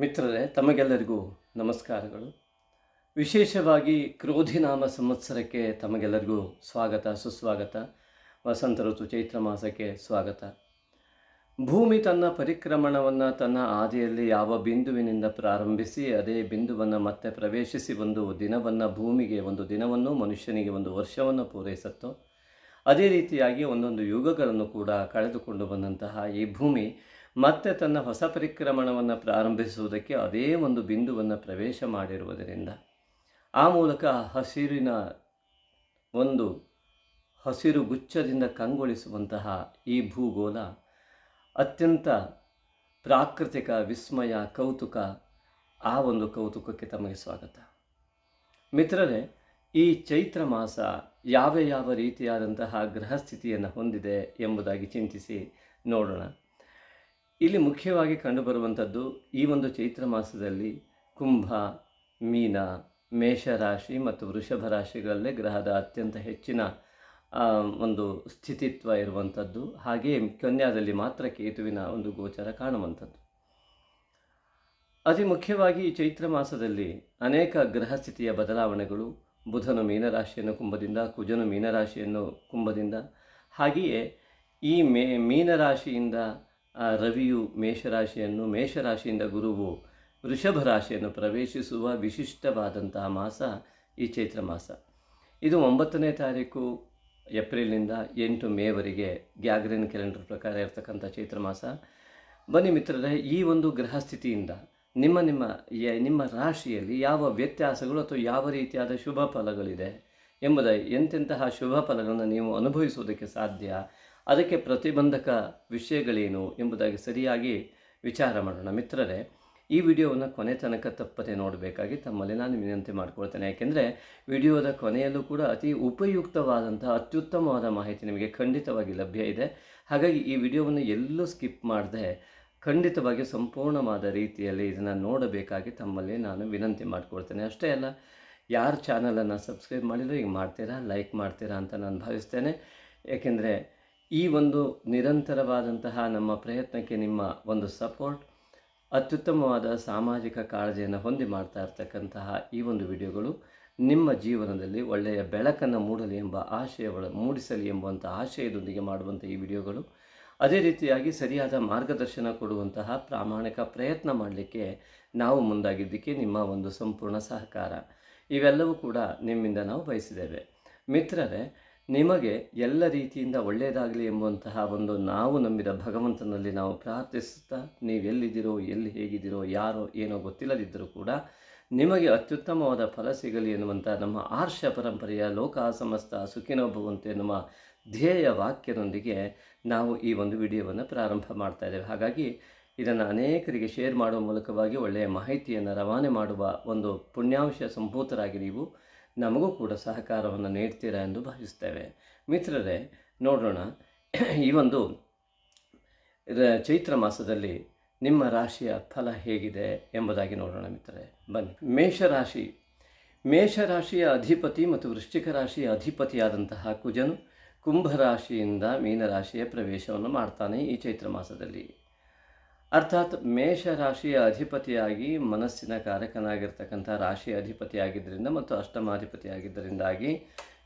ಮಿತ್ರರೇ, ತಮಗೆಲ್ಲರಿಗೂ ನಮಸ್ಕಾರಗಳು. ವಿಶೇಷವಾಗಿ ಕ್ರೋಧಿನಾಮ ಸಂವತ್ಸರಕ್ಕೆ ತಮಗೆಲ್ಲರಿಗೂ ಸ್ವಾಗತ, ಸುಸ್ವಾಗತ. ವಸಂತ ಋತು ಚೈತ್ರ ಮಾಸಕ್ಕೆ ಸ್ವಾಗತ. ಭೂಮಿ ತನ್ನ ಪರಿಕ್ರಮಣವನ್ನು ತನ್ನ ಆದಿಯಲ್ಲಿ ಯಾವ ಬಿಂದುವಿನಿಂದ ಪ್ರಾರಂಭಿಸಿ, ಅದೇ ಬಿಂದುವನ್ನು ಮತ್ತೆ ಪ್ರವೇಶಿಸಿ ಒಂದು ದಿನವನ್ನು ಭೂಮಿಗೆ, ಒಂದು ದಿನವನ್ನು ಮನುಷ್ಯನಿಗೆ, ಒಂದು ವರ್ಷವನ್ನು ಪೂರೈಸುತ್ತೋ, ಅದೇ ರೀತಿಯಾಗಿ ಒಂದೊಂದು ಯುಗಗಳನ್ನು ಕೂಡ ಕಳೆದುಕೊಂಡು ಬಂದಂತಹ ಈ ಭೂಮಿ ಮತ್ತೆ ತನ್ನ ಹೊಸ ಪರಿಕ್ರಮಣವನ್ನು ಪ್ರಾರಂಭಿಸುವುದಕ್ಕೆ ಅದೇ ಒಂದು ಬಿಂದುವನ್ನು ಪ್ರವೇಶ ಮಾಡಿರುವುದರಿಂದ ಆ ಮೂಲಕ ಹಸಿರಿನ ಒಂದು ಹಸಿರು ಗುಚ್ಛದಿಂದ ಕಂಗೊಳಿಸುವಂತಹ ಈ ಭೂಗೋಳ ಅತ್ಯಂತ ಪ್ರಾಕೃತಿಕ, ವಿಸ್ಮಯ, ಕೌತುಕ, ಆ ಒಂದು ಕೌತುಕಕ್ಕೆ ತಮಗೆ ಸ್ವಾಗತ. ಮಿತ್ರರೇ, ಈ ಚೈತ್ರ ಮಾಸ ಯಾವ ಯಾವ ರೀತಿಯಾದಂತಹ ಗ್ರಹಸ್ಥಿತಿಯನ್ನು ಹೊಂದಿದೆ ಎಂಬುದಾಗಿ ಚಿಂತಿಸಿ ನೋಡೋಣ. ಇಲ್ಲಿ ಮುಖ್ಯವಾಗಿ ಕಂಡುಬರುವಂಥದ್ದು ಈ ಒಂದು ಚೈತ್ರ ಮಾಸದಲ್ಲಿ ಕುಂಭ, ಮೀನ, ಮೇಷರಾಶಿ ಮತ್ತು ವೃಷಭ ರಾಶಿಗಳಲ್ಲೇ ಗ್ರಹದ ಅತ್ಯಂತ ಹೆಚ್ಚಿನ ಒಂದು ಸ್ಥಿತಿತ್ವ ಇರುವಂಥದ್ದು. ಹಾಗೆಯೇ ಕನ್ಯಾದಲ್ಲಿ ಮಾತ್ರ ಕೇತುವಿನ ಒಂದು ಗೋಚರ ಕಾಣುವಂಥದ್ದು. ಅತಿ ಮುಖ್ಯವಾಗಿ ಈ ಚೈತ್ರ ಮಾಸದಲ್ಲಿ ಅನೇಕ ಗ್ರಹ ಸ್ಥಿತಿಯ ಬದಲಾವಣೆಗಳು, ಬುಧನು ಮೀನರಾಶಿಯನ್ನು ಕುಂಭದಿಂದ, ಕುಜನು ಮೀನರಾಶಿಯನ್ನು ಕುಂಭದಿಂದ. ಹಾಗೆಯೇ ಈ ಮೇ, ಮೀನರಾಶಿಯಿಂದ ರವಿಯು ಮೇಷರಾಶಿಯನ್ನು, ಮೇಷರಾಶಿಯಿಂದ ಗುರುವು ವೃಷಭ ರಾಶಿಯನ್ನು ಪ್ರವೇಶಿಸುವ ವಿಶಿಷ್ಟವಾದಂತಹ ಮಾಸ ಈ ಚೈತ್ರ ಮಾಸ. ಇದು ಒಂಬತ್ತನೇ ತಾರೀಕು ಏಪ್ರಿಲ್ನಿಂದ ಎಂಟು ಮೇವರೆಗೆ ಗ್ಯಾಗ್ರಿನ್ ಕ್ಯಾಲೆಂಡರ್ ಪ್ರಕಾರ ಇರತಕ್ಕಂಥ ಚೈತ್ರ ಮಾಸ. ಬನ್ನಿ ಮಿತ್ರರೇ, ಈ ಒಂದು ಗ್ರಹ ಸ್ಥಿತಿಯಿಂದ ನಿಮ್ಮ ನಿಮ್ಮ ನಿಮ್ಮ ರಾಶಿಯಲ್ಲಿ ಯಾವ ವ್ಯತ್ಯಾಸಗಳು ಅಥವಾ ಯಾವ ರೀತಿಯಾದ ಶುಭ ಫಲಗಳಿದೆ ಎಂಬುದ ಎಂತೆಂತಹ ಶುಭ ಫಲಗಳನ್ನು ನೀವು ಅನುಭವಿಸುವುದಕ್ಕೆ ಸಾಧ್ಯ? ಅದಕ್ಕೆ ಪ್ರತಿಬಂಧಕ ವಿಷಯಗಳೇನು ಎಂಬುದಾಗಿ ಸರಿಯಾಗಿ ವಿಚಾರ ಮಾಡೋಣ. ಮಿತ್ರರೇ, ಈ ವಿಡಿಯೋವನ್ನು ಕೊನೆ ತನಕ ತಪ್ಪದೆ ನೋಡಬೇಕಾಗಿ ತಮ್ಮಲ್ಲಿ ನಾನು ವಿನಂತಿ ಮಾಡ್ಕೊಳ್ತೇನೆ. ಯಾಕೆಂದರೆ, ವಿಡಿಯೋದ ಕೊನೆಯಲ್ಲೂ ಕೂಡ ಅತಿ ಉಪಯುಕ್ತವಾದಂತಹ, ಅತ್ಯುತ್ತಮವಾದ ಮಾಹಿತಿ ನಿಮಗೆ ಖಂಡಿತವಾಗಿ ಲಭ್ಯ ಇದೆ. ಹಾಗಾಗಿ ಈ ವಿಡಿಯೋವನ್ನು ಎಲ್ಲೂ ಸ್ಕಿಪ್ ಮಾಡದೆ ಖಂಡಿತವಾಗಿ ಸಂಪೂರ್ಣವಾದ ರೀತಿಯಲ್ಲಿ ಇದನ್ನು ನೋಡಬೇಕಾಗಿ ತಮ್ಮಲ್ಲಿ ನಾನು ವಿನಂತಿ ಮಾಡ್ಕೊಳ್ತೇನೆ. ಅಷ್ಟೇ ಅಲ್ಲ, ಯಾರು ಚಾನಲನ್ನು ಸಬ್ಸ್ಕ್ರೈಬ್ ಮಾಡಿದ್ರು ಈಗ ಮಾಡ್ತೀರಾ ಲೈಕ್ ಮಾಡ್ತೀರಾ ಅಂತ ನಾನು ಭಾವಿಸ್ತೇನೆ. ಏಕೆಂದರೆ ಈ ಒಂದು ನಿರಂತರವಾದಂತಹ ನಮ್ಮ ಪ್ರಯತ್ನಕ್ಕೆ ನಿಮ್ಮ ಒಂದು ಸಪೋರ್ಟ್, ಅತ್ಯುತ್ತಮವಾದ ಸಾಮಾಜಿಕ ಕಾಳಜಿಯನ್ನು ಹೊಂದಿ ಮಾಡ್ತಾ ಇರ್ತಕ್ಕಂತಹ ಈ ಒಂದು ವಿಡಿಯೋಗಳು ನಿಮ್ಮ ಜೀವನದಲ್ಲಿ ಒಳ್ಳೆಯ ಬೆಳಕನ್ನು ಮೂಡಲಿ ಎಂಬ ಆಶಯ ಮೂಡಿಸಲಿ ಎಂಬಂಥ ಆಶಯದೊಂದಿಗೆ ಮಾಡುವಂಥ ಈ ವಿಡಿಯೋಗಳು. ಅದೇ ರೀತಿಯಾಗಿ ಸರಿಯಾದ ಮಾರ್ಗದರ್ಶನ ಕೊಡುವಂತಹ ಪ್ರಾಮಾಣಿಕ ಪ್ರಯತ್ನ ಮಾಡಲಿಕ್ಕೆ ನಾವು ಮುಂದಾಗಿದ್ದಕ್ಕೆ ನಿಮ್ಮ ಒಂದು ಸಂಪೂರ್ಣ ಸಹಕಾರ. ಇವೆಲ್ಲವೂ ಕೂಡ ನಿಮ್ಮಿಂದ ನಾವು ಬಯಸಿದ್ದೇವೆ. ಮಿತ್ರರೇ ನಿಮಗೆ ಎಲ್ಲ ರೀತಿಯಿಂದ ಒಳ್ಳೆಯದಾಗಲಿ ಎಂಬಂತಹ ಒಂದು ನಾವು ನಂಬಿದ ಭಗವಂತನಲ್ಲಿ ನಾವು ಪ್ರಾರ್ಥಿಸುತ್ತಾ ನೀವು ಎಲ್ಲಿದ್ದೀರೋ ಎಲ್ಲಿ ಹೇಗಿದ್ದೀರೋ, ಯಾರೋ ಏನೋ ಗೊತ್ತಿಲ್ಲದಿದ್ದರೂ ಕೂಡ ನಿಮಗೆ ಅತ್ಯುತ್ತಮವಾದ ಫಲ ಸಿಗಲಿ ಎನ್ನುವಂಥ ನಮ್ಮ ಆರ್ಷ ಪರಂಪರೆಯ ಲೋಕ ಸಮಸ್ತ ಸುಖಿನೋ ಭವಂತು ಎನ್ನುವ ಧ್ಯೇಯ ವಾಕ್ಯದೊಂದಿಗೆ ನಾವು ಈ ಒಂದು ವಿಡಿಯೋವನ್ನು ಪ್ರಾರಂಭ ಮಾಡ್ತಾ ಇದ್ದೇವೆ. ಹಾಗಾಗಿ ಇದನ್ನು ಅನೇಕರಿಗೆ ಶೇರ್ ಮಾಡುವ ಮೂಲಕವಾಗಿ ಒಳ್ಳೆಯ ಮಾಹಿತಿಯನ್ನು ರವಾನೆ ಮಾಡುವ ಒಂದು ಪುಣ್ಯಾಂಶ ಸಂಭೂತರಾಗಿ ನೀವು ನಮಗೂ ಕೂಡ ಸಹಕಾರವನ್ನು ನೀಡ್ತೀರಾ ಎಂದು ಭಾವಿಸ್ತೇವೆ. ಮಿತ್ರರೇ, ನೋಡೋಣ. ಈ ಒಂದು ಚೈತ್ರ ಮಾಸದಲ್ಲಿ ನಿಮ್ಮ ರಾಶಿಯ ಫಲ ಹೇಗಿದೆ ಎಂಬುದಾಗಿ ನೋಡೋಣ ಮಿತ್ರರೇ. ಬನ್ನಿ. ಮೇಷರಾಶಿ. ಮೇಷರಾಶಿಯ ಅಧಿಪತಿ ಮತ್ತು ವೃಶ್ಚಿಕ ರಾಶಿಯ ಅಧಿಪತಿಯಾದಂತಹ ಕುಜನು ಕುಂಭರಾಶಿಯಿಂದ ಮೀನರಾಶಿಯ ಪ್ರವೇಶವನ್ನು ಮಾಡ್ತಾನೆ ಈ ಚೈತ್ರ ಮಾಸದಲ್ಲಿ. ಅರ್ಥಾತ್ ಮೇಷರಾಶಿಯ ಅಧಿಪತಿಯಾಗಿ ಮನಸ್ಸಿನ ಕಾರಕನಾಗಿರ್ತಕ್ಕಂಥ ರಾಶಿ ಅಧಿಪತಿಯಾಗಿದ್ದರಿಂದ ಮತ್ತು ಅಷ್ಟಮಾಧಿಪತಿಯಾಗಿದ್ದರಿಂದಾಗಿ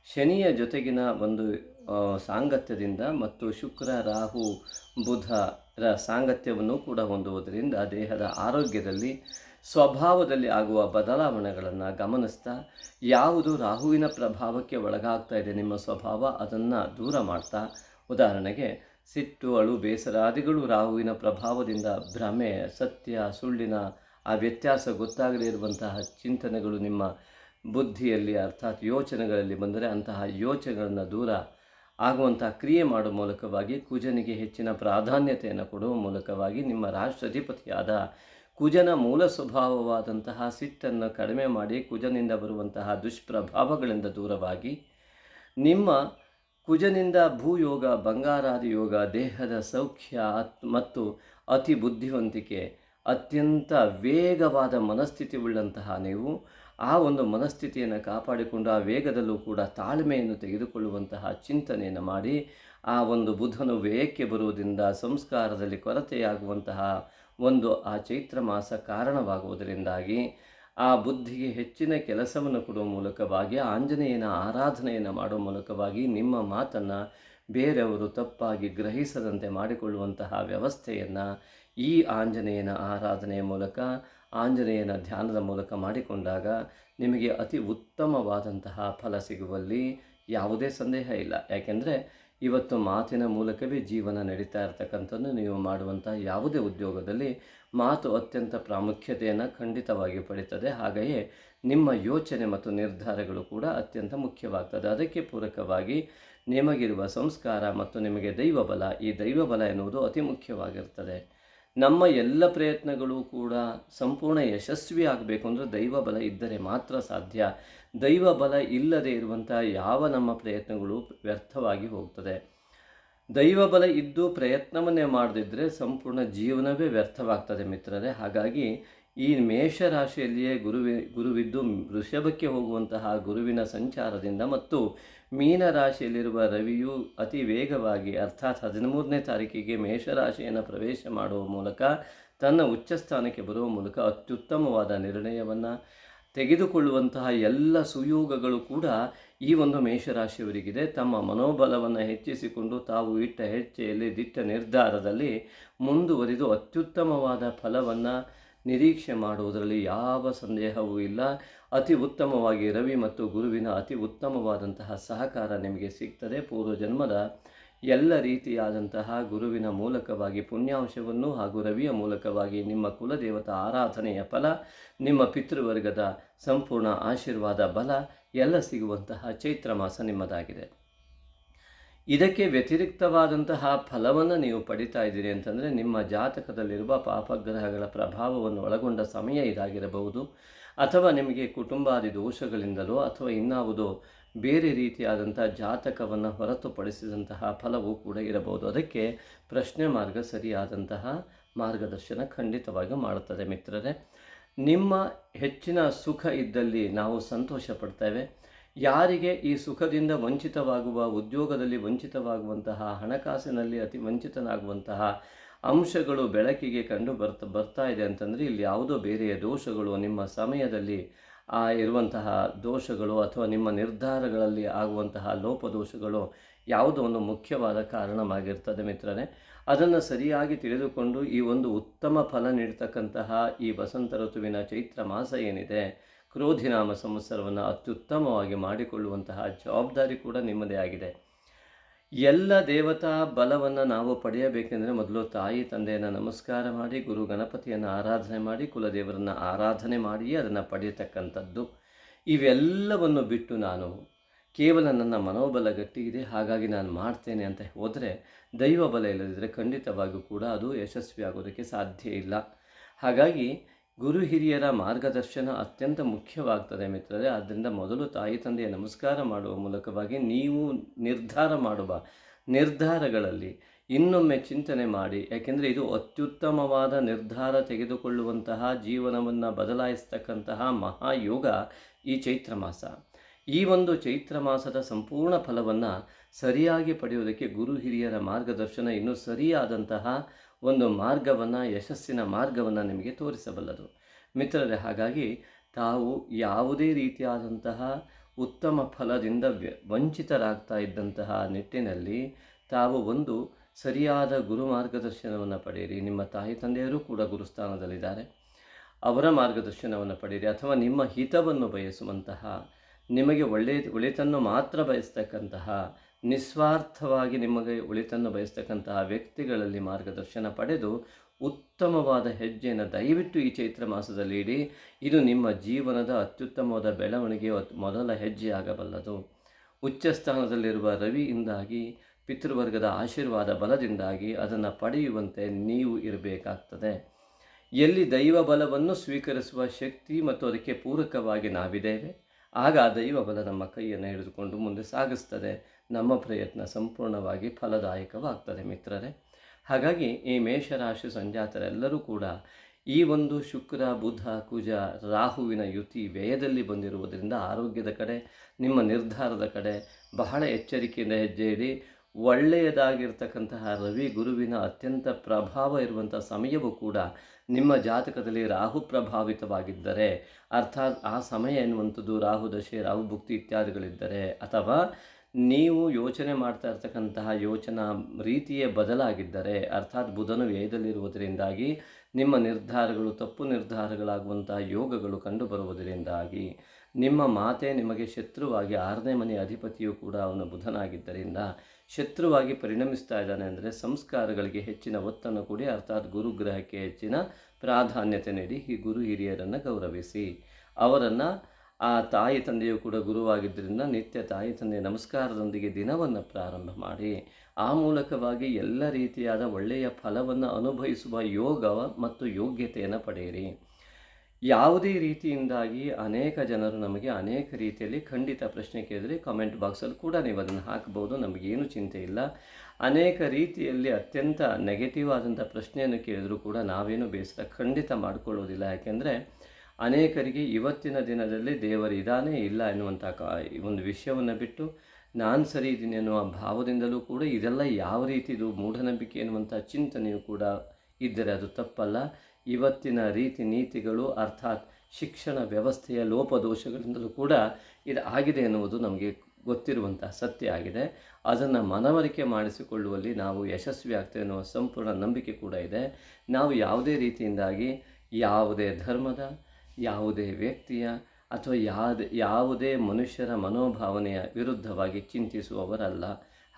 ಶನಿಯ ಜೊತೆಗಿನ ಒಂದು ಸಾಂಗತ್ಯದಿಂದ ಮತ್ತು ಶುಕ್ರ, ರಾಹು ಬುಧರ ಸಾಂಗತ್ಯವನ್ನು ಕೂಡ ಹೊಂದುವುದರಿಂದ ದೇಹದ ಆರೋಗ್ಯದಲ್ಲಿ, ಸ್ವಭಾವದಲ್ಲಿ ಆಗುವ ಬದಲಾವಣೆಗಳನ್ನು ಗಮನಿಸ್ತಾ ಯಾವುದು ರಾಹುವಿನ ಪ್ರಭಾವಕ್ಕೆ ಒಳಗಾಗ್ತಾ ಇದೆ ನಿಮ್ಮ ಸ್ವಭಾವ ಅದನ್ನು ದೂರ ಮಾಡ್ತಾ ಉದಾಹರಣೆಗೆ ಸಿಟ್ಟು, ಅಳು ಬೇಸರಾದಿಗಳು ರಾಹುವಿನ ಪ್ರಭಾವದಿಂದ ಭ್ರಮೆ, ಸತ್ಯ, ಸುಳ್ಳಿನ ಆ ವ್ಯತ್ಯಾಸ ಗೊತ್ತಾಗದೇ ಇರುವಂತಹ ಚಿಂತನೆಗಳು ನಿಮ್ಮ ಬುದ್ಧಿಯಲ್ಲಿ ಅರ್ಥಾತ್ ಯೋಚನೆಗಳಲ್ಲಿ ಬಂದರೆ ಅಂತಹ ಯೋಚನೆಗಳನ್ನು ದೂರ ಆಗುವಂತಹ ಕ್ರಿಯೆ ಮಾಡುವ ಮೂಲಕವಾಗಿ ಕುಜನಿಗೆ ಹೆಚ್ಚಿನ ಪ್ರಾಧಾನ್ಯತೆಯನ್ನು ಕೊಡುವ ಮೂಲಕವಾಗಿ ನಿಮ್ಮ ರಾಷ್ಟ್ರಾಧಿಪತಿಯಾದ ಕುಜನ ಮೂಲ ಸ್ವಭಾವವಾದಂತಹ ಸಿಟ್ಟನ್ನು ಕಡಿಮೆ ಮಾಡಿ ಕುಜನಿಂದ ಬರುವಂತಹ ದುಷ್ಪ್ರಭಾವಗಳಿಂದ ದೂರವಾಗಿ ನಿಮ್ಮ ಕುಜನಿಂದ ಭೂಯೋಗ, ಬಂಗಾರಾದಿ ಯೋಗ, ದೇಹದ ಸೌಖ್ಯ ಮತ್ತು ಅತಿ ಬುದ್ಧಿವಂತಿಕೆ, ಅತ್ಯಂತ ವೇಗವಾದ ಮನಸ್ಥಿತಿ ಉಳ್ಳಂತಹ ನೀವು, ಆ ಒಂದು ಮನಸ್ಥಿತಿಯನ್ನು ಕಾಪಾಡಿಕೊಂಡು ಆ ವೇಗದಲ್ಲೂ ಕೂಡ ತಾಳ್ಮೆಯನ್ನು ತೆಗೆದುಕೊಳ್ಳುವಂತಹ ಚಿಂತನೆಯನ್ನು ಮಾಡಿ, ಆ ಒಂದು ಬುಧನು ವ್ಯಯಕ್ಕೆ ಬರುವುದರಿಂದ ಸಂಸ್ಕಾರದಲ್ಲಿ ಕೊರತೆಯಾಗುವಂತಹ ಒಂದು ಆ ಚೈತ್ರ ಮಾಸ ಕಾರಣವಾಗುವುದರಿಂದಾಗಿ ಆ ಬುದ್ಧಿಗೆ ಹೆಚ್ಚಿನ ಕೆಲಸವನ್ನು ಕೊಡುವ ಮೂಲಕವಾಗಿ, ಆಂಜನೇಯನ ಆರಾಧನೆಯನ್ನು ಮಾಡುವ ಮೂಲಕವಾಗಿ ನಿಮ್ಮ ಮಾತನ್ನು ಬೇರೆಯವರು ತಪ್ಪಾಗಿ ಗ್ರಹಿಸದಂತೆ ಮಾಡಿಕೊಳ್ಳುವಂತಹ ವ್ಯವಸ್ಥೆಯನ್ನು ಈ ಆಂಜನೇಯನ ಆರಾಧನೆಯ ಮೂಲಕ, ಆಂಜನೇಯನ ಧ್ಯಾನದ ಮೂಲಕ ಮಾಡಿಕೊಂಡಾಗ ನಿಮಗೆ ಅತಿ ಉತ್ತಮವಾದಂತಹ ಫಲ ಸಿಗುವಲ್ಲಿ ಯಾವುದೇ ಸಂದೇಹ ಇಲ್ಲ. ಯಾಕೆಂದರೆ ಇವತ್ತು ಮಾತಿನ ಮೂಲಕವೇ ಜೀವನ ನಡೀತಾ ಇರತಕ್ಕಂಥದ್ದು, ನೀವು ಮಾಡುವಂಥ ಯಾವುದೇ ಉದ್ಯೋಗದಲ್ಲಿ ಮಾತು ಅತ್ಯಂತ ಪ್ರಾಮುಖ್ಯತೆಯನ್ನು ಖಂಡಿತವಾಗಿ ಪಡೀತದೆ. ಹಾಗೆಯೇ ನಿಮ್ಮ ಯೋಚನೆ ಮತ್ತು ನಿರ್ಧಾರಗಳು ಕೂಡ ಅತ್ಯಂತ ಮುಖ್ಯವಾಗ್ತದೆ. ಅದಕ್ಕೆ ಪೂರಕವಾಗಿ ನಿಮಗಿರುವ ಸಂಸ್ಕಾರ ಮತ್ತು ನಿಮಗೆ ದೈವಬಲ, ಈ ದೈವಬಲ ಎನ್ನುವುದು ಅತಿ ಮುಖ್ಯವಾಗಿರ್ತದೆ. ನಮ್ಮ ಎಲ್ಲ ಪ್ರಯತ್ನಗಳು ಕೂಡ ಸಂಪೂರ್ಣ ಯಶಸ್ವಿ ಆಗಬೇಕು ಅಂದರೆ ದೈವ ಬಲ ಇದ್ದರೆ ಮಾತ್ರ ಸಾಧ್ಯ. ದೈವ ಬಲ ಇಲ್ಲದೆ ಇರುವಂಥ ಯಾವ ನಮ್ಮ ಪ್ರಯತ್ನಗಳು ವ್ಯರ್ಥವಾಗಿ ಹೋಗ್ತದೆ. ದೈವ ಬಲ ಇದ್ದು ಪ್ರಯತ್ನವನ್ನೇ ಮಾಡದಿದ್ದರೆ ಸಂಪೂರ್ಣ ಜೀವನವೇ ವ್ಯರ್ಥವಾಗ್ತದೆ ಮಿತ್ರರೇ. ಹಾಗಾಗಿ ಈ ಮೇಷರಾಶಿಯಲ್ಲಿಯೇ ಗುರುವಿ, ಗುರುವಿದ್ದು ವೃಷಭಕ್ಕೆ ಹೋಗುವಂತಹ ಗುರುವಿನ ಸಂಚಾರದಿಂದ ಮತ್ತು ಮೀನರಾಶಿಯಲ್ಲಿರುವ ರವಿಯು ಅತಿ ವೇಗವಾಗಿ ಅರ್ಥಾತ್ ಹದಿಮೂರನೇ ತಾರೀಕಿಗೆ ಮೇಷರಾಶಿಯನ್ನು ಪ್ರವೇಶ ಮಾಡುವ ಮೂಲಕ ತನ್ನ ಉಚ್ಚ ಸ್ಥಾನಕ್ಕೆ ಬರುವ ಮೂಲಕ ಅತ್ಯುತ್ತಮವಾದ ನಿರ್ಣಯವನ್ನು ತೆಗೆದುಕೊಳ್ಳುವಂತಹ ಎಲ್ಲ ಸುಯೋಗಗಳು ಕೂಡ ಈ ಒಂದು ಮೇಷರಾಶಿಯವರಿಗಿದೆ. ತಮ್ಮ ಮನೋಬಲವನ್ನು ಹೆಚ್ಚಿಸಿಕೊಂಡು ತಾವು ಇಟ್ಟ ಹೆಚ್ಚೆಯಲ್ಲಿ ದಿಟ್ಟ ನಿರ್ಧಾರದಲ್ಲಿ ಮುಂದುವರಿದು ಅತ್ಯುತ್ತಮವಾದ ಫಲವನ್ನು ನಿರೀಕ್ಷೆ ಮಾಡುವುದರಲ್ಲಿ ಯಾವ ಸಂದೇಹವೂ ಇಲ್ಲ. ಅತಿ ಉತ್ತಮವಾಗಿ ರವಿ ಮತ್ತು ಗುರುವಿನ ಅತಿ ಉತ್ತಮವಾದಂತಹ ಸಹಕಾರ ನಿಮಗೆ ಸಿಗ್ತದೆ. ಪೂರ್ವ ಜನ್ಮದ ಎಲ್ಲ ರೀತಿಯಾದಂತಹ ಗುರುವಿನ ಮೂಲಕವಾಗಿ ಪುಣ್ಯಾಂಶವನ್ನು ಹಾಗೂ ರವಿಯ ಮೂಲಕವಾಗಿ ನಿಮ್ಮ ಕುಲದೇವತಾ ಆರಾಧನೆಯ ಫಲ, ನಿಮ್ಮ ಪಿತೃವರ್ಗದ ಸಂಪೂರ್ಣ ಆಶೀರ್ವಾದ, ಬಲ ಎಲ್ಲ ಸಿಗುವಂತಹ ಚೈತ್ರ ಮಾಸ ನಿಮ್ಮದಾಗಿದೆ. ಇದಕ್ಕೆ ವ್ಯತಿರಿಕ್ತವಾದಂತಹ ಫಲವನ್ನು ನೀವು ಪಡಿತಾ ಇದ್ದೀರಿ ಅಂತಂದರೆ ನಿಮ್ಮ ಜಾತಕದಲ್ಲಿರುವ ಪಾಪಗ್ರಹಗಳ ಪ್ರಭಾವವನ್ನು ಒಳಗೊಂಡ ಸಮಯ ಇದಾಗಿರಬಹುದು. ಅಥವಾ ನಿಮಗೆ ಕುಟುಂಬಾದಿ ದೋಷಗಳಿಂದಲೋ ಅಥವಾ ಇನ್ನಾವುದೋ ಬೇರೆ ರೀತಿಯಾದಂಥ ಜಾತಕವನ್ನು ಹೊರತುಪಡಿಸಿದಂತಹ ಫಲವೂ ಕೂಡ ಇರಬಹುದು. ಅದಕ್ಕೆ ಪ್ರಶ್ನೆ ಮಾರ್ಗ ಸರಿಯಾದಂತಹ ಮಾರ್ಗದರ್ಶನ ಖಂಡಿತವಾಗಿ ಮಾಡುತ್ತದೆ ಮಿತ್ರರೇ. ನಿಮ್ಮ ಹೆಚ್ಚಿನ ಸುಖ ಇದ್ದಲ್ಲಿ ನಾವು ಸಂತೋಷ ಪಡ್ತೇವೆ. ಯಾರಿಗೆ ಈ ಸುಖದಿಂದ ವಂಚಿತವಾಗುವ, ಉದ್ಯೋಗದಲ್ಲಿ ವಂಚಿತವಾಗುವಂತಹ, ಹಣಕಾಸಿನಲ್ಲಿ ಅತಿ ವಂಚಿತನಾಗುವಂತಹ ಅಂಶಗಳು ಬೆಳಕಿಗೆ ಕಂಡು ಬರ್ತಾ ಬರ್ತಾ ಇದೆ ಅಂತಂದರೆ ಇಲ್ಲಿ ಯಾವುದೋ ಬೇರೆಯ ದೋಷಗಳು ನಿಮ್ಮ ಸಮಯದಲ್ಲಿ ಆ ಇರುವಂತಹ ದೋಷಗಳು ಅಥವಾ ನಿಮ್ಮ ನಿರ್ಧಾರಗಳಲ್ಲಿ ಆಗುವಂತಹ ಲೋಪದೋಷಗಳು ಯಾವುದೋ ಒಂದು ಮುಖ್ಯವಾದ ಕಾರಣವಾಗಿರ್ತದೆ ಮಿತ್ರನೇ ಅದನ್ನು ಸರಿಯಾಗಿ ತಿಳಿದುಕೊಂಡು ಈ ಒಂದು ಉತ್ತಮ ಫಲ ನೀಡ್ತಕ್ಕಂತಹ ಈ ವಸಂತ ಋತುವಿನ ಚೈತ್ರ ಮಾಸ ಏನಿದೆ, ಕ್ರೋಧಿನಾಮ ಸಂವತ್ಸರವನ್ನು ಅತ್ಯುತ್ತಮವಾಗಿ ಮಾಡಿಕೊಳ್ಳುವಂತಹ ಜವಾಬ್ದಾರಿ ಕೂಡ ನಿಮ್ಮದೇ ಆಗಿದೆ. ಎಲ್ಲ ದೇವತಾ ಬಲವನ್ನು ನಾವು ಪಡೆಯಬೇಕೆಂದರೆ ಮೊದಲು ತಾಯಿ ತಂದೆಯನ್ನು ನಮಸ್ಕಾರ ಮಾಡಿ, ಗುರು ಗಣಪತಿಯನ್ನು ಆರಾಧನೆ ಮಾಡಿ, ಕುಲದೇವರನ್ನು ಆರಾಧನೆ ಮಾಡಿಯೇ ಅದನ್ನು ಪಡೆಯತಕ್ಕಂಥದ್ದು. ಇವೆಲ್ಲವನ್ನು ಬಿಟ್ಟು ನಾನು ಕೇವಲ ನನ್ನ ಮನೋಬಲ ಗಟ್ಟಿ ಇದೆ ಹಾಗಾಗಿ ನಾನು ಮಾಡ್ತೇನೆ ಅಂತ ಹೋದರೆ ದೈವ ಬಲ ಇಲ್ಲದಿದ್ದರೆ ಖಂಡಿತವಾಗಿಯೂ ಕೂಡ ಅದು ಯಶಸ್ವಿ ಆಗೋದಕ್ಕೆ ಸಾಧ್ಯ ಇಲ್ಲ. ಹಾಗಾಗಿ ಗುರು ಹಿರಿಯರ ಮಾರ್ಗದರ್ಶನ ಅತ್ಯಂತ ಮುಖ್ಯವಾಗ್ತದೆ ಮಿತ್ರರೇ. ಆದ್ದರಿಂದ ಮೊದಲು ತಾಯಿ ತಂದೆಯ ನಮಸ್ಕಾರ ಮಾಡುವ ಮೂಲಕವಾಗಿ ನೀವು ನಿರ್ಧಾರ ಮಾಡುವ ನಿರ್ಧಾರಗಳಲ್ಲಿ ಇನ್ನೊಮ್ಮೆ ಚಿಂತನೆ ಮಾಡಿ, ಯಾಕೆಂದರೆ ಇದು ಅತ್ಯುತ್ತಮವಾದ ನಿರ್ಧಾರ ತೆಗೆದುಕೊಳ್ಳುವಂತಹ ಜೀವನವನ್ನು ಬದಲಾಯಿಸ್ತಕ್ಕಂತಹ ಮಹಾಯೋಗ ಈ ಚೈತ್ರ ಮಾಸ. ಈ ಒಂದು ಚೈತ್ರ ಮಾಸದ ಸಂಪೂರ್ಣ ಫಲವನ್ನು ಸರಿಯಾಗಿ ಪಡೆಯುವುದಕ್ಕೆ ಗುರು ಹಿರಿಯರ ಮಾರ್ಗದರ್ಶನ ಇನ್ನೂ ಸರಿಯಾದಂತಹ ಒಂದು ಮಾರ್ಗವನ್ನು, ಯಶಸ್ಸಿನ ಮಾರ್ಗವನ್ನು ನಿಮಗೆ ತೋರಿಸಬಲ್ಲದು. ಮಿತ್ರರೇ, ಹಾಗಾಗಿ ತಾವು ಯಾವುದೇ ರೀತಿಯಾದಂತಹ ಉತ್ತಮ ಫಲದಿಂದ ವಂಚಿತರಾಗ್ತಾ ಇದ್ದಂತಹ ನಿಟ್ಟಿನಲ್ಲಿ ತಾವು ಒಂದು ಸರಿಯಾದ ಗುರು ಮಾರ್ಗದರ್ಶನವನ್ನು ಪಡೆಯಿರಿ. ನಿಮ್ಮ ತಾಯಿ ತಂದೆಯರು ಕೂಡ ಗುರುಸ್ಥಾನದಲ್ಲಿದ್ದಾರೆ. ಅವರ ಮಾರ್ಗದರ್ಶನವನ್ನು ಪಡೆಯಿರಿ ಅಥವಾ ನಿಮ್ಮ ಹಿತವನ್ನು ಬಯಸುವಂತಹ ನಿಮಗೆ ಒಳ್ಳೆಯ ಒಳಿತನ್ನು ಮಾತ್ರ ಬಯಸ್ತಕ್ಕಂತಹ, ನಿಸ್ವಾರ್ಥವಾಗಿ ನಿಮಗೆ ಒಳಿತನ್ನು ಬಯಸ್ತಕ್ಕಂತಹ ವ್ಯಕ್ತಿಗಳಲ್ಲಿ ಮಾರ್ಗದರ್ಶನ ಪಡೆದು ಉತ್ತಮವಾದ ಹೆಜ್ಜೆಯನ್ನು ದಯವಿಟ್ಟು ಈ ಚೈತ್ರ ಮಾಸದಲ್ಲಿ ಇಡಿ. ಇದು ನಿಮ್ಮ ಜೀವನದ ಅತ್ಯುತ್ತಮವಾದ ಬೆಳವಣಿಗೆಯ ಮೊದಲ ಹೆಜ್ಜೆ ಆಗಬಲ್ಲದು ಉಚ್ಚ ಸ್ಥಾನದಲ್ಲಿರುವ ರವಿಯಿಂದಾಗಿ, ಪಿತೃವರ್ಗದ ಆಶೀರ್ವಾದ ಬಲದಿಂದಾಗಿ ಅದನ್ನು ಪಡೆಯುವಂತೆ ನೀವು ಇರಬೇಕಾಗ್ತದೆ. ಎಲ್ಲಿ ದೈವ ಬಲವನ್ನು ಸ್ವೀಕರಿಸುವ ಶಕ್ತಿ ಮತ್ತು ಅದಕ್ಕೆ ಪೂರಕವಾಗಿ ನಾವಿದ್ದೇವೆ. ಆಗ ದೈವ ಬಲ ನಮ್ಮ ಕೈಯನ್ನು ಹಿಡಿದುಕೊಂಡು ಮುಂದೆ ಸಾಗಿಸ್ತದೆ. ನಮ್ಮ ಪ್ರಯತ್ನ ಸಂಪೂರ್ಣವಾಗಿ ಫಲದಾಯಕವಾಗ್ತದೆ ಮಿತ್ರರೇ. ಹಾಗಾಗಿ ಈ ಮೇಷರಾಶಿ ಸಂಜಾತರೆಲ್ಲರೂ ಕೂಡ ಈ ಒಂದು ಶುಕ್ರ, ಬುಧ, ಕುಜ, ರಾಹುವಿನ ಯುತಿ ವ್ಯಯದಲ್ಲಿ ಬಂದಿರುವುದರಿಂದ ಆರೋಗ್ಯದ ಕಡೆ, ನಿಮ್ಮ ನಿರ್ಧಾರದ ಕಡೆ ಬಹಳ ಎಚ್ಚರಿಕೆಯಿಂದ ಹೆಜ್ಜೆ ಇಡಿ ಒಳ್ಳೆಯದಾಗಿರ್ತಕ್ಕಂತಹ ರವಿ ಗುರುವಿನ ಅತ್ಯಂತ ಪ್ರಭಾವ ಇರುವಂಥ ಸಮಯವೂ ಕೂಡ ನಿಮ್ಮ ಜಾತಕದಲ್ಲಿ ರಾಹು ಪ್ರಭಾವಿತವಾಗಿದ್ದರೆ, ಅರ್ಥಾತ್ ಆ ಸಮಯ ಎನ್ನುವಂಥದ್ದು, ರಾಹು ದಶೆ, ರಾಹು ಭುಕ್ತಿ ಇತ್ಯಾದಿಗಳಿದ್ದರೆ, ಅಥವಾ ನೀವು ಯೋಚನೆ ಮಾಡ್ತಾ ಇರ್ತಕ್ಕಂತಹ ಯೋಚನಾ ರೀತಿಯೇ ಬದಲಾಗಿದ್ದರೆ, ಅರ್ಥಾತ್ ಬುಧನು ವ್ಯಯದಲ್ಲಿರುವುದರಿಂದಾಗಿ, ನಿಮ್ಮ ನಿರ್ಧಾರಗಳು ತಪ್ಪು ನಿರ್ಧಾರಗಳಾಗುವಂತಹ ಯೋಗಗಳು ಕಂಡುಬರುವುದರಿಂದಾಗಿ, ನಿಮ್ಮ ಮಾತೆ ನಿಮಗೆ ಶತ್ರುವಾಗಿ ಆರನೇ ಮನೆಯ ಅಧಿಪತಿಯು ಕೂಡ ಅವನು ಬುಧನಾಗಿದ್ದರಿಂದ ಶತ್ರುವಾಗಿ ಪರಿಣಮಿಸ್ತಾ ಇದ್ದಾನೆ ಅಂದರೆ ಸಂಸ್ಕಾರಗಳಿಗೆ ಹೆಚ್ಚಿನ ಒತ್ತನ್ನು ಕೊಡಿ. ಅರ್ಥಾತ್ ಗುರುಗ್ರಹಕ್ಕೆ ಹೆಚ್ಚಿನ ಪ್ರಾಧಾನ್ಯತೆ ನೀಡಿ. ಈ ಗುರು ಹಿರಿಯರನ್ನು ಗೌರವಿಸಿ. ಅವರನ್ನು, ಆ ತಾಯಿ ತಂದೆಯು ಕೂಡ ಗುರುವಾಗಿದ್ದರಿಂದ ನಿತ್ಯ ತಾಯಿ ತಂದೆ ನಮಸ್ಕಾರದೊಂದಿಗೆ ದಿನವನ್ನು ಪ್ರಾರಂಭ ಮಾಡಿ. ಆ ಮೂಲಕವಾಗಿ ಎಲ್ಲ ರೀತಿಯಾದ ಒಳ್ಳೆಯ ಫಲವನ್ನು ಅನುಭವಿಸುವ ಯೋಗ ಮತ್ತು ಯೋಗ್ಯತೆಯನ್ನು ಪಡೆಯಿರಿ. ಯಾವುದೇ ರೀತಿಯಿಂದಾಗಿ ಅನೇಕ ಜನರು ನಮಗೆ ಅನೇಕ ರೀತಿಯಲ್ಲಿ ಖಂಡಿತ ಪ್ರಶ್ನೆ ಕೇಳಿದರೆ ಕಾಮೆಂಟ್ ಬಾಕ್ಸಲ್ಲಿ ಕೂಡ ನೀವು ಅದನ್ನು ಹಾಕ್ಬೋದು ನಮಗೇನು ಚಿಂತೆ ಇಲ್ಲ. ಅನೇಕ ರೀತಿಯಲ್ಲಿ ಅತ್ಯಂತ ನೆಗೆಟಿವ್ ಆದಂಥ ಪ್ರಶ್ನೆಯನ್ನು ಕೇಳಿದರೂ ಕೂಡ ನಾವೇನು ಬೇಸರ ಖಂಡಿತ ಮಾಡಿಕೊಳ್ಳೋದಿಲ್ಲ. ಯಾಕೆಂದರೆ ಅನೇಕರಿಗೆ ಇವತ್ತಿನ ದಿನದಲ್ಲಿ ದೇವರು ಇದಾನೆ ಇಲ್ಲ ಎನ್ನುವಂಥ ಒಂದು ವಿಷಯವನ್ನು ಬಿಟ್ಟು ನಾನು ಸರಿ ಇದ್ದೀನಿ ಅನ್ನುವ ಭಾವದಿಂದಲೂ ಕೂಡ ಇದೆಲ್ಲ ಯಾವ ರೀತಿದು ಮೂಢನಂಬಿಕೆ ಎನ್ನುವಂಥ ಚಿಂತನೆಯೂ ಕೂಡ ಇದ್ದರೆ ಅದು ತಪ್ಪಲ್ಲ. ಇವತ್ತಿನ ರೀತಿ ನೀತಿಗಳು ಅರ್ಥಾತ್ ಶಿಕ್ಷಣ ವ್ಯವಸ್ಥೆಯ ಲೋಪದೋಷಗಳಿಂದಲೂ ಕೂಡ ಇದು ಆಗಿದೆ ಎನ್ನುವುದು ನಮಗೆ ಗೊತ್ತಿರುವಂತಹ ಸತ್ಯ ಆಗಿದೆ. ಅದನ್ನು ಮನವರಿಕೆ ಮಾಡಿಸಿಕೊಳ್ಳುವಲ್ಲಿ ನಾವು ಯಶಸ್ವಿ ಆಗ್ತೇವೆ ಎನ್ನುವ ಸಂಪೂರ್ಣ ನಂಬಿಕೆ ಕೂಡ ಇದೆ. ನಾವು ಯಾವುದೇ ರೀತಿಯಿಂದಾಗಿ ಯಾವುದೇ ಧರ್ಮದ, ಯಾವುದೇ ವ್ಯಕ್ತಿಯ ಅಥವಾ ಯಾವ್ದು, ಯಾವುದೇ ಮನುಷ್ಯರ ಮನೋಭಾವನೆಯ ವಿರುದ್ಧವಾಗಿ ಚಿಂತಿಸುವವರಲ್ಲ.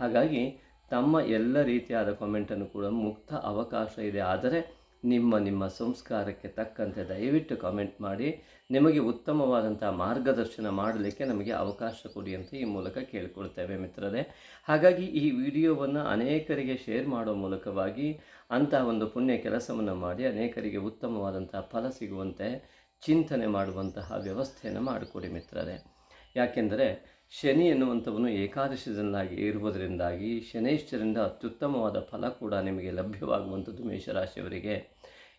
ಹಾಗಾಗಿ ತಮ್ಮ ಎಲ್ಲ ರೀತಿಯಾದ ಕಾಮೆಂಟನ್ನು ಕೂಡ ಮುಕ್ತ ಅವಕಾಶ ಇದೆ. ಆದರೆ ನಿಮ್ಮ ನಿಮ್ಮ ಸಂಸ್ಕಾರಕ್ಕೆ ತಕ್ಕಂತೆ ದಯವಿಟ್ಟು ಕಾಮೆಂಟ್ ಮಾಡಿ. ನಿಮಗೆ ಉತ್ತಮವಾದಂಥ ಮಾರ್ಗದರ್ಶನ ಮಾಡಲಿಕ್ಕೆ ನಮಗೆ ಅವಕಾಶ ಕೊಡಿ ಅಂತ ಈ ಮೂಲಕ ಕೇಳಿಕೊಳ್ತೇವೆ ಮಿತ್ರರೇ. ಹಾಗಾಗಿ ಈ ವಿಡಿಯೋವನ್ನು ಅನೇಕರಿಗೆ ಶೇರ್ ಮಾಡೋ ಮೂಲಕವಾಗಿ ಅಂತಹ ಒಂದು ಪುಣ್ಯ ಕೆಲಸವನ್ನು ಮಾಡಿ ಅನೇಕರಿಗೆ ಉತ್ತಮವಾದಂಥ ಫಲ ಸಿಗುವಂತೆ ಚಿಂತನೆ ಮಾಡುವಂತಹ ವ್ಯವಸ್ಥೆಯನ್ನು ಮಾಡಿಕೊಡಿ ಮಿತ್ರರೇ. ಯಾಕೆಂದರೆ ಶನಿ ಎನ್ನುವಂಥವನು ಏಕಾದಶಿಯನ್ನಾಗಿ ಇರುವುದರಿಂದಾಗಿ ಶನೇಶ್ವರಿಂದ ಅತ್ಯುತ್ತಮವಾದ ಫಲ ಕೂಡ ನಿಮಗೆ ಲಭ್ಯವಾಗುವಂಥದ್ದು ಮೇಷರಾಶಿಯವರಿಗೆ.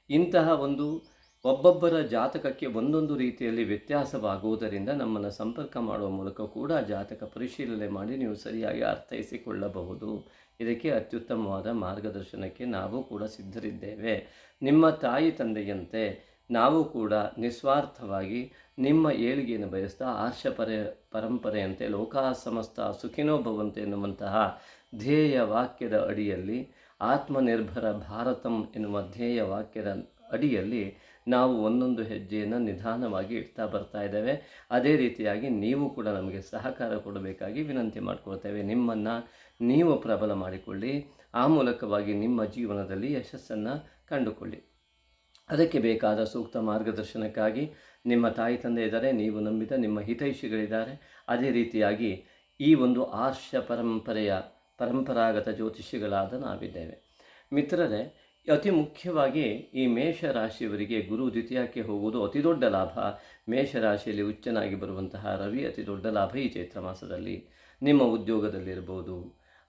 ಇಂತಹ ಒಂದು ಒಬ್ಬೊಬ್ಬರ ಜಾತಕಕ್ಕೆ ಒಂದೊಂದು ರೀತಿಯಲ್ಲಿ ವ್ಯತ್ಯಾಸವಾಗುವುದರಿಂದ ನಮ್ಮನ್ನು ಸಂಪರ್ಕ ಮಾಡುವ ಮೂಲಕ ಕೂಡ ಜಾತಕ ಪರಿಶೀಲನೆ ಮಾಡಿ ನೀವು ಸರಿಯಾಗಿ ಅರ್ಥೈಸಿಕೊಳ್ಳಬಹುದು. ಇದಕ್ಕೆ ಅತ್ಯುತ್ತಮವಾದ ಮಾರ್ಗದರ್ಶನಕ್ಕೆ ನಾವು ಕೂಡ ಸಿದ್ಧರಿದ್ದೇವೆ. ನಿಮ್ಮ ತಾಯಿ ತಂದೆಯಂತೆ ನಾವು ಕೂಡ ನಿಸ್ವಾರ್ಥವಾಗಿ ನಿಮ್ಮ ಏಳಿಗೆಯನ್ನು ಬಯಸ್ತಾ ಆರ್ಷ ಪರ ಪರಂಪರೆಯಂತೆ ಲೋಕ ಸಮಸ್ತ ಸುಖಿನೋ ಭವಂತೆ ಎನ್ನುವಂತಹ ಧ್ಯೇಯ ವಾಕ್ಯದ ಅಡಿಯಲ್ಲಿ ಆತ್ಮನಿರ್ಭರ ಭಾರತಂ ಎನ್ನುವ ಧ್ಯೇಯ ವಾಕ್ಯದ ಅಡಿಯಲ್ಲಿ ನಾವು ಒಂದೊಂದು ಹೆಜ್ಜೆಯನ್ನು ನಿಧಾನವಾಗಿ ಇಡ್ತಾ ಬರ್ತಾ ಇದ್ದೇವೆ. ಅದೇ ರೀತಿಯಾಗಿ ನೀವು ಕೂಡ ನಮಗೆ ಸಹಕಾರ ಕೊಡಬೇಕಾಗಿ ವಿನಂತಿ ಮಾಡಿಕೊಳ್ತೇವೆ. ನಿಮ್ಮನ್ನು ನೀವು ಪ್ರಬಲ ಮಾಡಿಕೊಳ್ಳಿ. ಆ ಮೂಲಕವಾಗಿ ನಿಮ್ಮ ಜೀವನದಲ್ಲಿ ಯಶಸ್ಸನ್ನು ಕಂಡುಕೊಳ್ಳಿ. ಅದಕ್ಕೆ ಬೇಕಾದ ಸೂಕ್ತ ಮಾರ್ಗದರ್ಶನಕ್ಕಾಗಿ ನಿಮ್ಮ ತಾಯಿ ತಂದೆ ಇದ್ದಾರೆ, ನೀವು ನಂಬಿದ ನಿಮ್ಮ ಹಿತೈಷಿಗಳಿದ್ದಾರೆ. ಅದೇ ರೀತಿಯಾಗಿ ಈ ಒಂದು ಆರ್ಷ ಪರಂಪರೆಯ ಪರಂಪರಾಗತ ಜ್ಯೋತಿಷಿಗಳಾದ ನಾವಿದ್ದೇವೆ. ಮಿತ್ರರೇ, ಅತಿ ಮುಖ್ಯವಾಗಿ ಈ ಮೇಷರಾಶಿಯವರಿಗೆ ಗುರು ದ್ವಿತೀಯಕ್ಕೆ ಹೋಗುವುದು ಅತಿ ದೊಡ್ಡ ಲಾಭ. ಮೇಷರಾಶಿಯಲ್ಲಿ ಉಚ್ಚನಾಗಿ ಬರುವಂತಹ ರವಿ ಅತಿ ದೊಡ್ಡ ಲಾಭ ಈ ಚೈತ್ರ ಮಾಸದಲ್ಲಿ. ನಿಮ್ಮ ಉದ್ಯೋಗದಲ್ಲಿರ್ಬೋದು,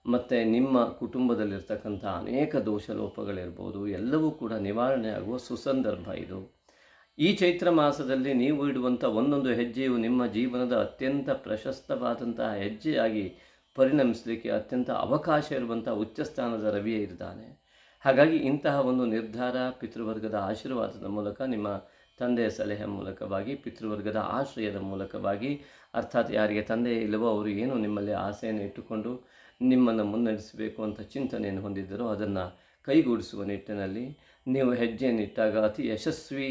ಮತ್ತು ನಿಮ್ಮ ಕುಟುಂಬದಲ್ಲಿರ್ತಕ್ಕಂಥ ಅನೇಕ ದೋಷ ಲೋಪಗಳಿರ್ಬೋದು ಎಲ್ಲವೂ ಕೂಡ ನಿವಾರಣೆ ಆಗುವ ಸುಸಂದರ್ಭ ಇದು. ಈ ಚೈತ್ರ ಮಾಸದಲ್ಲಿ ನೀವು ಇಡುವಂಥ ಒಂದೊಂದು ಹೆಜ್ಜೆಯು ನಿಮ್ಮ ಜೀವನದ ಅತ್ಯಂತ ಪ್ರಶಸ್ತವಾದಂತಹ ಹೆಜ್ಜೆಯಾಗಿ ಪರಿಣಮಿಸಲಿಕ್ಕೆ ಅತ್ಯಂತ ಅವಕಾಶ ಇರುವಂಥ ಉಚ್ಚಸ್ಥಾನದ ರವಿಯೇ ಇದ್ದಾನೆ. ಹಾಗಾಗಿ ಇಂತಹ ಒಂದು ನಿರ್ಧಾರ ಪಿತೃವರ್ಗದ ಆಶೀರ್ವಾದದ ಮೂಲಕ, ನಿಮ್ಮ ತಂದೆಯ ಸಲಹೆ ಮೂಲಕವಾಗಿ, ಪಿತೃವರ್ಗದ ಆಶ್ರಯದ ಮೂಲಕವಾಗಿ, ಅರ್ಥಾತ್ ಯಾರಿಗೆ ತಂದೆ ಇಲ್ಲವೋ ಅವರು ಏನು ನಿಮ್ಮಲ್ಲಿ ಆಸೆಯನ್ನು ಇಟ್ಟುಕೊಂಡು ನಿಮ್ಮನ್ನು ಮುನ್ನಡೆಸಬೇಕು ಅಂತ ಚಿಂತನೆಯನ್ನು ಹೊಂದಿದ್ದರೋ ಅದನ್ನು ಕೈಗೂಡಿಸುವ ನಿಟ್ಟಿನಲ್ಲಿ ನೀವು ಹೆಜ್ಜೆಯನ್ನಿಟ್ಟಾಗ ಅತಿ ಯಶಸ್ವಿ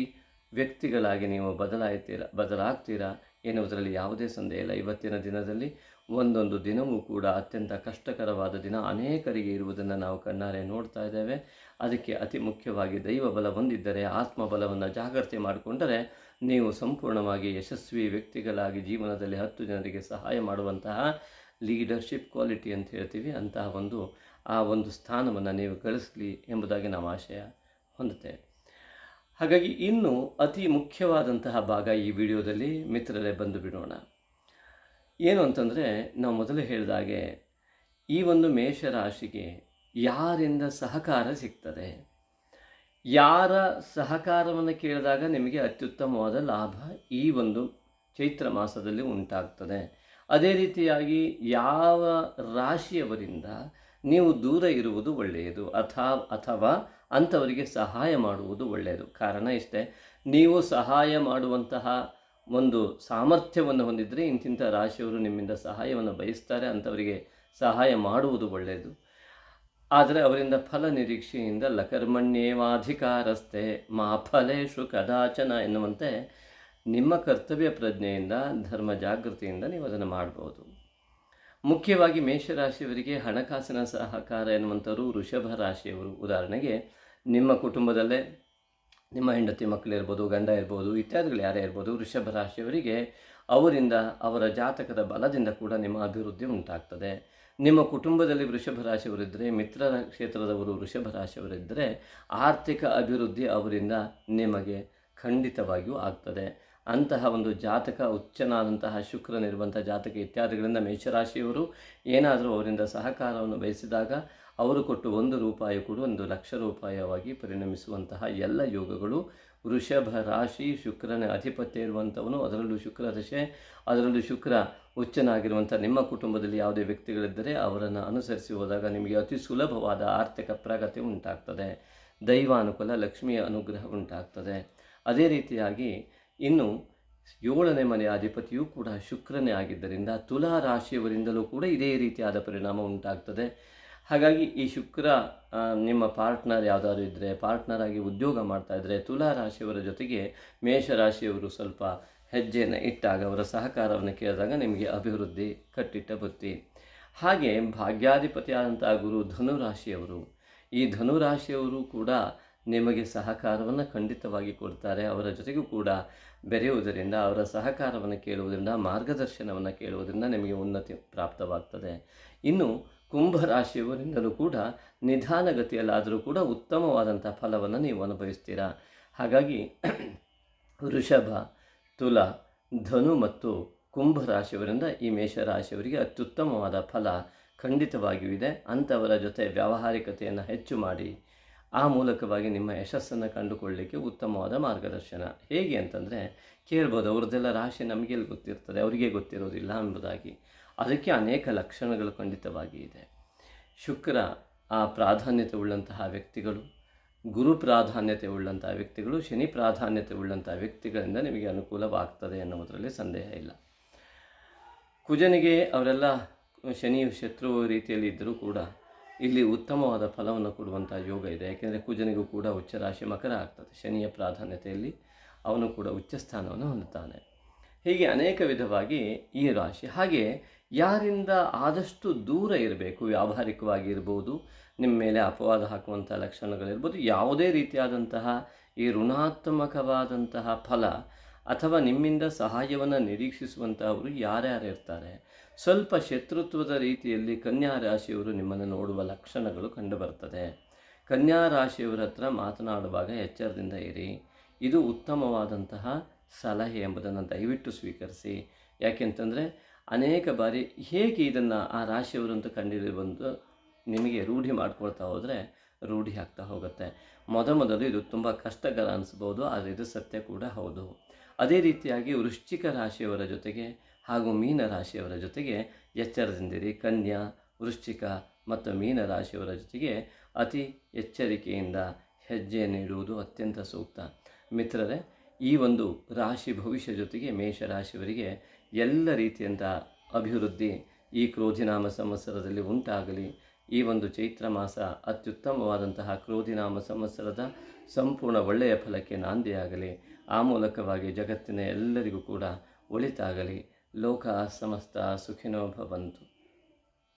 ವ್ಯಕ್ತಿಗಳಾಗಿ ನೀವು ಬದಲಾಯ್ತೀರ, ಬದಲಾಗ್ತೀರಾ ಎನ್ನುವುದರಲ್ಲಿ ಯಾವುದೇ ಸಂದೇಹ ಇಲ್ಲ. ಇವತ್ತಿನ ದಿನದಲ್ಲಿ ಒಂದೊಂದು ದಿನವೂ ಕೂಡ ಅತ್ಯಂತ ಕಷ್ಟಕರವಾದ ದಿನ. ಅನೇಕರಿಗೆ ಇರುವುದನ್ನು ನಾವು ಕಣ್ಣಾರೆ ನೋಡ್ತಾ ಇದ್ದೇವೆ. ಅದಕ್ಕೆ ಅತಿ ಮುಖ್ಯವಾಗಿ ದೈವ ಬಲ ಹೊಂದಿದ್ದರೆ ಆತ್ಮಬಲವನ್ನು ಜಾಗ್ರತೆ ಮಾಡಿಕೊಂಡರೆ ನೀವು ಸಂಪೂರ್ಣವಾಗಿ ಯಶಸ್ವಿ ವ್ಯಕ್ತಿಗಳಾಗಿ ಜೀವನದಲ್ಲಿ ಹತ್ತು ಜನರಿಗೆ ಸಹಾಯ ಮಾಡುವಂತಹ ಲೀಡರ್ಶಿಪ್ ಕ್ವಾಲಿಟಿ ಅಂತ ಹೇಳ್ತೀವಿ. ಅಂತಹ ಒಂದು, ಆ ಒಂದು ಸ್ಥಾನವನ್ನು ನೀವು ಗಳಿಸಲಿ ಎಂಬುದಾಗಿ ನಾವು ಆಶಯ ಹೊಂದುತ್ತೇವೆ. ಹಾಗಾಗಿ ಇನ್ನು ಅತಿ ಮುಖ್ಯವಾದಂತಹ ಭಾಗ ಈ ವಿಡಿಯೋದಲ್ಲಿ ಮಿತ್ರರೇ ಬಂದು ಬಿಡೋಣ. ಏನು ಅಂತಂದರೆ ನಾವು ಮೊದಲು ಹೇಳಿದಾಗೆ ಈ ಒಂದು ಮೇಷರಾಶಿಗೆ ಯಾರಿಂದ ಸಹಕಾರ ಸಿಗ್ತದೆ? ಯಾರ ಸಹಕಾರವನ್ನು ಕೇಳಿದಾಗ ನಿಮಗೆ ಅತ್ಯುತ್ತಮವಾದ ಲಾಭ ಈ ಒಂದು ಚೈತ್ರ ಮಾಸದಲ್ಲಿ ಉಂಟಾಗ್ತದೆ. ಅದೇ ರೀತಿಯಾಗಿ ಯಾವ ರಾಶಿಯವರಿಂದ ನೀವು ದೂರ ಇರುವುದು ಒಳ್ಳೆಯದು. ಅಥಾ ಅಥವಾ ಅಂಥವರಿಗೆ ಸಹಾಯ ಮಾಡುವುದು ಒಳ್ಳೆಯದು. ಕಾರಣ ಇಷ್ಟೇ, ನೀವು ಸಹಾಯ ಮಾಡುವಂತಹ ಒಂದು ಸಾಮರ್ಥ್ಯವನ್ನು ಹೊಂದಿದ್ದರೆ ಇಂತಿಂಥ ರಾಶಿಯವರು ನಿಮ್ಮಿಂದ ಸಹಾಯವನ್ನು ಬಯಸ್ತಾರೆ, ಅಂಥವರಿಗೆ ಸಹಾಯ ಮಾಡುವುದು ಒಳ್ಳೆಯದು. ಆದರೆ ಅವರಿಂದ ಫಲ ನಿರೀಕ್ಷೆಯಿಂದ ಲಕರ್ಮಣ್ಯೇವಾಧಿಕಾರಸ್ಥೆ, ಮಾ ಫಲೇಶು ಕದಾಚನ ಎನ್ನುವಂತೆ ನಿಮ್ಮ ಕರ್ತವ್ಯ ಪ್ರಜ್ಞೆಯಿಂದ, ಧರ್ಮ ಜಾಗೃತಿಯಿಂದ ನೀವು ಅದನ್ನು ಮಾಡ್ಬೋದು. ಮುಖ್ಯವಾಗಿ ಮೇಷರಾಶಿಯವರಿಗೆ ಹಣಕಾಸಿನ ಸಹಕಾರ ಎನ್ನುವಂಥವರು ವೃಷಭ ರಾಶಿಯವರು. ಉದಾಹರಣೆಗೆ ನಿಮ್ಮ ಕುಟುಂಬದಲ್ಲೇ ನಿಮ್ಮ ಹೆಂಡತಿ ಮಕ್ಕಳಿರ್ಬೋದು ಗಂಡ ಇರ್ಬೋದು, ಇತ್ಯಾದಿಗಳು ಯಾರೇ ಇರ್ಬೋದು, ವೃಷಭ ರಾಶಿಯವರಿಗೆ ಅವರಿಂದ, ಅವರ ಜಾತಕದ ಬಲದಿಂದ ಕೂಡ ನಿಮ್ಮ ಅಭಿವೃದ್ಧಿ ಉಂಟಾಗ್ತದೆ. ನಿಮ್ಮ ಕುಟುಂಬದಲ್ಲಿ ವೃಷಭ ರಾಶಿಯವರಿದ್ದರೆ ಮಿತ್ರರ ಕ್ಷೇತ್ರದವರು ವೃಷಭ ರಾಶಿಯವರಿದ್ದರೆ ಆರ್ಥಿಕ ಅಭಿವೃದ್ಧಿ ಅವರಿಂದ ನಿಮಗೆ ಖಂಡಿತವಾಗಿಯೂ ಆಗ್ತದೆ. ಅಂತಹ ಒಂದು ಜಾತಕ, ಉಚ್ಚನಾದಂತಹ ಶುಕ್ರನಿರುವಂಥ ಜಾತಕ ಇತ್ಯಾದಿಗಳಿಂದ ಮೇಷರಾಶಿಯವರು ಏನಾದರೂ ಅವರಿಂದ ಸಹಕಾರವನ್ನು ಬಯಸಿದಾಗ ಅವರು ಕೊಟ್ಟು ಒಂದು ರೂಪಾಯಿ ಕೂಡ ಒಂದು ಲಕ್ಷ ರೂಪಾಯಿಯಾಗಿ ಪರಿಣಮಿಸುವಂತಹ ಎಲ್ಲ ಯೋಗಗಳು. ವೃಷಭ ರಾಶಿ ಶುಕ್ರನ ಅಧಿಪತ್ಯ ಇರುವಂಥವನು, ಅದರಲ್ಲೂ ಶುಕ್ರ ದಶೆ, ಅದರಲ್ಲೂ ಶುಕ್ರ ಉಚ್ಚನಾಗಿರುವಂಥ ನಿಮ್ಮ ಕುಟುಂಬದಲ್ಲಿ ಯಾವುದೇ ವ್ಯಕ್ತಿಗಳಿದ್ದರೆ ಅವರನ್ನು ಅನುಸರಿಸಿ ಹೋದಾಗ ನಿಮಗೆ ಅತಿ ಸುಲಭವಾದ ಆರ್ಥಿಕ ಪ್ರಗತಿ ಉಂಟಾಗ್ತದೆ. ದೈವಾನುಕೂಲ, ಲಕ್ಷ್ಮಿಯ ಅನುಗ್ರಹ ಉಂಟಾಗ್ತದೆ. ಅದೇ ರೀತಿಯಾಗಿ ಇನ್ನು ಏಳನೇ ಮನೆಯ ಅಧಿಪತಿಯೂ ಕೂಡ ಶುಕ್ರನೇ ಆಗಿದ್ದರಿಂದ ತುಲಾ ರಾಶಿಯವರಿಂದಲೂ ಕೂಡ ಇದೇ ರೀತಿಯಾದ ಪರಿಣಾಮ ಉಂಟಾಗ್ತದೆ. ಹಾಗಾಗಿ ಈ ಶುಕ್ರ ನಿಮ್ಮ ಪಾರ್ಟ್ನರ್ ಯಾವುದಾದ್ರು ಇದ್ದರೆ ಪಾರ್ಟ್ನರ್ ಆಗಿ ಉದ್ಯೋಗ ಮಾಡ್ತಾ ಇದ್ದರೆ ತುಲಾ ರಾಶಿಯವರ ಜೊತೆಗೆ ಮೇಷರಾಶಿಯವರು ಸ್ವಲ್ಪ ಹೆಜ್ಜೆಯನ್ನು ಇಟ್ಟಾಗ ಅವರ ಸಹಕಾರವನ್ನು ಕೇಳಿದಾಗ ನಿಮಗೆ ಅಭಿವೃದ್ಧಿ ಕಟ್ಟಿಟ್ಟ ಬುತ್ತಿ. ಹಾಗೆ ಭಾಗ್ಯಾಧಿಪತಿಯಾದಂಥ ಗುರು ಧನುರಾಶಿಯವರು, ಈ ಧನುರಾಶಿಯವರು ಕೂಡ ನಿಮಗೆ ಸಹಕಾರವನ್ನು ಖಂಡಿತವಾಗಿ ಕೊಡ್ತಾರೆ. ಅವರ ಜೊತೆಗೂ ಕೂಡ ಬೆರೆಯುವುದರಿಂದ, ಅವರ ಸಹಕಾರವನ್ನು ಕೇಳುವುದರಿಂದ, ಮಾರ್ಗದರ್ಶನವನ್ನು ಕೇಳುವುದರಿಂದ ನಿಮಗೆ ಉನ್ನತಿ ಪ್ರಾಪ್ತವಾಗ್ತದೆ. ಇನ್ನು ಕುಂಭರಾಶಿಯವರಿಂದಲೂ ಕೂಡ ನಿಧಾನಗತಿಯಲ್ಲಾದರೂ ಕೂಡ ಉತ್ತಮವಾದಂಥ ಫಲವನ್ನು ನೀವು ಅನುಭವಿಸ್ತೀರಾ? ಹಾಗಾಗಿ ವೃಷಭ, ತುಲ, ಧನು ಮತ್ತು ಕುಂಭ ರಾಶಿಯವರಿಂದ ಈ ಮೇಷರಾಶಿಯವರಿಗೆ ಅತ್ಯುತ್ತಮವಾದ ಫಲ ಖಂಡಿತವಾಗಿಯೂ ಇದೆ. ಅಂಥವರ ಜೊತೆ ವ್ಯಾವಹಾರಿಕತೆಯನ್ನು ಹೆಚ್ಚು ಮಾಡಿ, ಆ ಮೂಲಕವಾಗಿ ನಿಮ್ಮ ಯಶಸ್ಸನ್ನು ಕಂಡುಕೊಳ್ಳಲಿಕ್ಕೆ ಉತ್ತಮವಾದ ಮಾರ್ಗದರ್ಶನ. ಹೇಗೆ ಅಂತಂದರೆ, ಕೇಳ್ಬೋದು, ಅವ್ರದ್ದೆಲ್ಲ ರಾಶಿ ನಮಗೆ ಎಲ್ಲಿ ಗೊತ್ತಿರ್ತದೆ, ಅವರಿಗೆ ಗೊತ್ತಿರೋದಿಲ್ಲ ಎಂಬುದಾಗಿ. ಅದಕ್ಕೆ ಅನೇಕ ಲಕ್ಷಣಗಳು ಖಂಡಿತವಾಗಿ ಇದೆ. ಶುಕ್ರ ಆ ಪ್ರಾಧಾನ್ಯತೆ ಉಳ್ಳಂತಹ ವ್ಯಕ್ತಿಗಳು, ಗುರು ಪ್ರಾಧಾನ್ಯತೆ ಉಳ್ಳಂಥ ವ್ಯಕ್ತಿಗಳು, ಶನಿ ಪ್ರಾಧಾನ್ಯತೆ ಉಳ್ಳಂತಹ ವ್ಯಕ್ತಿಗಳಿಂದ ನಿಮಗೆ ಅನುಕೂಲವಾಗ್ತದೆ ಎನ್ನುವುದರಲ್ಲಿ ಸಂದೇಹ ಇಲ್ಲ. ಕುಜನಿಗೆ ಅವರೆಲ್ಲ ಶನಿಯು ಶತ್ರು ರೀತಿಯಲ್ಲಿ ಇದ್ದರೂ ಕೂಡ ಇಲ್ಲಿ ಉತ್ತಮವಾದ ಫಲವನ್ನು ಕೊಡುವಂಥ ಯೋಗ ಇದೆ. ಯಾಕೆಂದರೆ ಕುಜನಿಗೂ ಕೂಡ ಉಚ್ಚ ರಾಶಿ ಮಕರ ಆಗ್ತದೆ. ಶನಿಯ ಪ್ರಾಧಾನ್ಯತೆಯಲ್ಲಿ ಅವನು ಕೂಡ ಉಚ್ಚ ಸ್ಥಾನವನ್ನು ಹೊಂದುತ್ತಾನೆ. ಹೀಗೆ ಅನೇಕ ವಿಧವಾಗಿ ಈ ರಾಶಿ ಹಾಗೆ ಯಾರಿಂದ ಆದಷ್ಟು ದೂರ ಇರಬೇಕು, ವ್ಯಾವಹಾರಿಕವಾಗಿ ಇರ್ಬೋದು ನಿಮ್ಮ ಮೇಲೆ ಅಪವಾದ ಹಾಕುವಂಥ ಲಕ್ಷಣಗಳಿರ್ಬೋದು, ಯಾವುದೇ ರೀತಿಯಾದಂತಹ ಈ ಋಣಾತ್ಮಕವಾದಂತಹ ಫಲ ಅಥವಾ ನಿಮ್ಮಿಂದ ಸಹಾಯವನ್ನು ನಿರೀಕ್ಷಿಸುವಂತಹವರು ಯಾರ್ಯಾರು ಇರ್ತಾರೆ? ಸ್ವಲ್ಪ ಶತ್ರುತ್ವದ ರೀತಿಯಲ್ಲಿ ಕನ್ಯಾ ರಾಶಿಯವರು ನಿಮ್ಮನ್ನು ನೋಡುವ ಲಕ್ಷಣಗಳು ಕಂಡುಬರ್ತದೆ. ಕನ್ಯಾ ರಾಶಿಯವರ ಹತ್ರ ಮಾತನಾಡುವಾಗ ಎಚ್ಚರದಿಂದ ಇರಿ. ಇದು ಉತ್ತಮವಾದಂತಹ ಸಲಹೆ ಎಂಬುದನ್ನು ದಯವಿಟ್ಟು ಸ್ವೀಕರಿಸಿ. ಯಾಕೆಂತಂದರೆ ಅನೇಕ ಬಾರಿ ಹೇಗೆ ಇದನ್ನು ಆ ರಾಶಿಯವರು ಅಂತ ಕಂಡಿಡಿ ಬಂದು ನಿಮಗೆ ರೂಢಿ ಮಾಡ್ಕೊಳ್ತಾ ಹೋದರೆ ರೂಢಿ ಆಗ್ತಾ ಹೋಗುತ್ತೆ. ಮೊದಮೊದಲು ಇದು ತುಂಬ ಕಷ್ಟಕರ ಅನಿಸ್ಬೋದು, ಆದರೆ ಇದು ಸತ್ಯ ಕೂಡ ಹೌದು. ಅದೇ ರೀತಿಯಾಗಿ ವೃಶ್ಚಿಕ ರಾಶಿಯವರ ಜೊತೆಗೆ ಹಾಗೂ ಮೀನ ರಾಶಿಯವರ ಜೊತೆಗೆ ಎಚ್ಚರದಿಂದಿರಿ. ಕನ್ಯಾ, ವೃಶ್ಚಿಕ ಮತ್ತು ಮೀನ ರಾಶಿಯವರ ಜೊತೆಗೆ ಅತಿ ಎಚ್ಚರಿಕೆಯಿಂದ ಹೆಜ್ಜೆ ನೀಡುವುದು ಅತ್ಯಂತ ಸೂಕ್ತ. ಮಿತ್ರರೇ, ಈ ಒಂದು ರಾಶಿ ಭವಿಷ್ಯ ಜೊತೆಗೆ ಮೇಷರಾಶಿಯವರಿಗೆ ಎಲ್ಲ ರೀತಿಯಿಂದ ಅಭಿವೃದ್ಧಿ ಈ ಕ್ರೋಧಿನಾಮ ಸಂವತ್ಸರದಲ್ಲಿ ಉಂಟಾಗಲಿ. ಈ ಒಂದು ಚೈತ್ರ ಮಾಸ ಅತ್ಯುತ್ತಮವಾದಂತಹ ಕ್ರೋಧಿನಾಮ ಸಂವತ್ಸರದ ಸಂಪೂರ್ಣ ಒಳ್ಳೆಯ ಫಲಕ್ಕೆ ನಾಂದಿಯಾಗಲಿ ಆ ಮೂಲಕವಾಗಿ ಜಗತ್ತಿನ ಎಲ್ಲರಿಗೂ ಕೂಡ ಒಳಿತಾಗಲಿ. ಲೋಕ ಸಮಸ್ತ ಸುಖಿನೋ ಭವಂತು